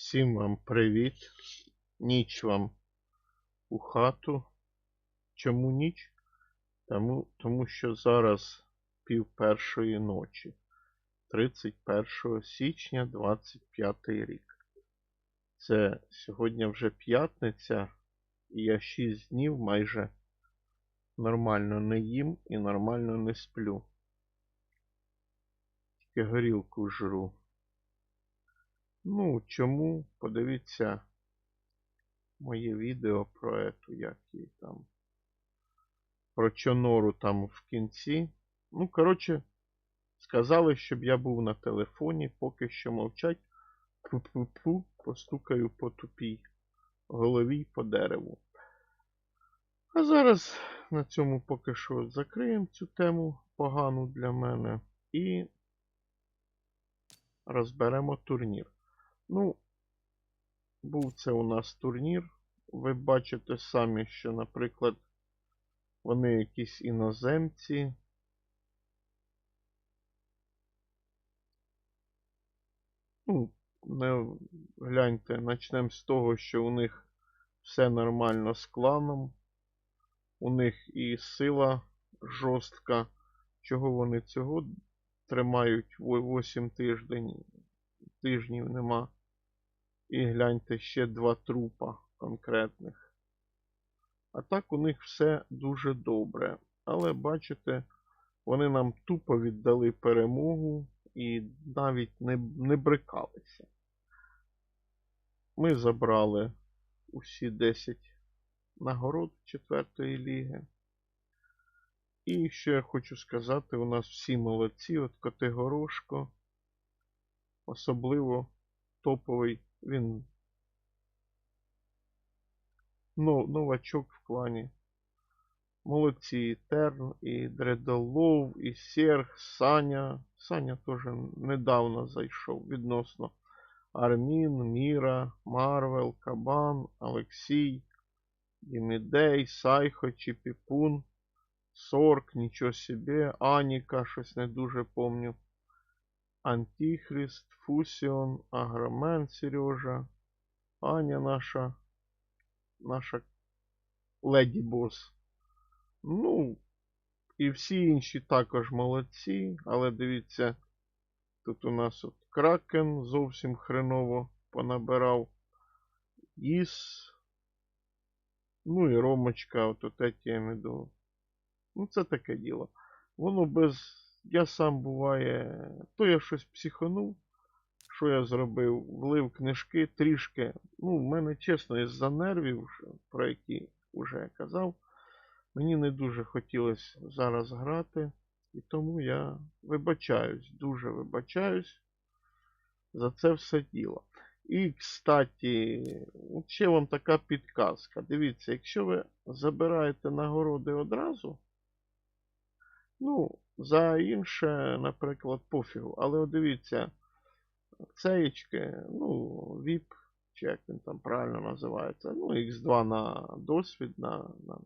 Всім вам привіт. Ніч вам у хату. Чому ніч? Тому, тому що зараз пів першої ночі, 31 січня 25 рік. Це сьогодні вже п'ятниця, і я 6 днів майже нормально не їм і нормально не сплю. Тільки горілку жру. Ну, чому? Подивіться моє відео про ету, як її там. Про чонору там в кінці. Ну, коротше, сказали, щоб я був на телефоні, поки що мовчать. Пу-пу-пу, постукаю по тупій голові по дереву. А зараз на цьому поки що закриємо цю тему погану для мене і розберемо турнір. Ну, був це у нас турнір. Ви бачите самі, що, наприклад, вони якісь іноземці. Ну, не гляньте, почнемо з того, що у них все нормально з кланом. У них і сила жорстка. Чого вони цього тримають 8 тиждень, тижнів нема. І гляньте ще два трупа конкретних. А так у них все дуже добре. Але бачите, вони нам тупо віддали перемогу і навіть не, не брикалися. Ми забрали усі 10 нагород четвертої ліги. І ще я хочу сказати, у нас всі молодці, от Котигорошко, особливо топовий, він ну, новачок в клані. Молодці і Терн, і Дредолов, і Серг, Саня. Саня теж недавно зайшов відносно Армін, Міра, Марвел, Кабан, Олексій, Дімідей, Сайхо, Чіпіпун, Сорк, нічого собі, Аніка, щось не дуже помню. Антихрист, Фусіон, Агромен Сережа, Аня наша, наша Леді Бос. Ну, і всі інші також молодці, але дивіться, тут у нас от Кракен зовсім хреново понабирав. Іс. Ну і Ромочка, от от я меду. Ну, це таке діло. Воно без. Я сам буває. То я щось психанув. Що я зробив? Влив книжки трішки. Ну, в мене чесно, із-за нервів, про які вже я казав. Мені не дуже хотілося зараз грати. І тому я вибачаюсь, дуже вибачаюсь за це все діло. І, кстати, ще вам така підказка. Дивіться, якщо ви забираєте нагороди одразу, ну, за інше, наприклад, пофігу. Але от дивіться, цеєчки, ну, VIP, чи як він там правильно називається, ну, X2 на досвід, на, на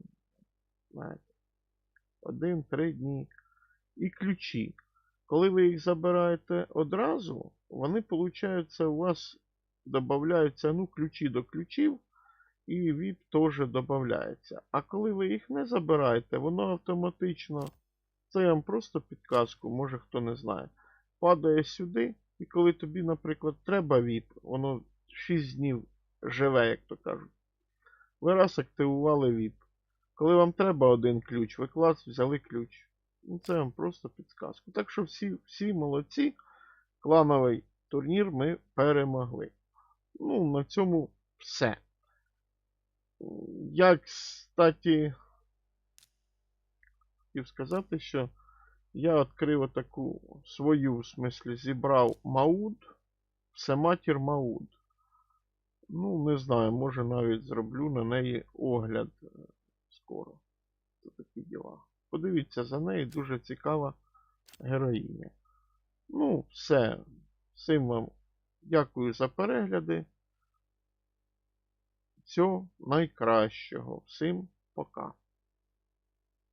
знаєте, один-три дні. І ключі. Коли ви їх забираєте одразу, вони, виходить, у вас додаються ну, ключі до ключів, і VIP теж додається. А коли ви їх не забираєте, воно автоматично, це я вам просто підказку, може хто не знає, падає сюди, і коли тобі, наприклад, треба VIP, воно 6 днів живе, як то кажуть. Ви раз активували VIP. Коли вам треба один ключ, ви клас, взяли ключ. Ну, це вам просто підсказка. Так що всі всі молодці. Клановий турнір ми перемогли. Ну, на цьому все. Я, кстати, хотів сказати, що я відкрив таку свою, в смислі, зібрав Мауд. Все матір Мауд. Ну, не знаю, може навіть зроблю на неї огляд скоро. Це такі діла. Подивіться за нею, дуже цікава героїня. Ну, все. Всім вам дякую за перегляди. Всього найкращого. Всім пока.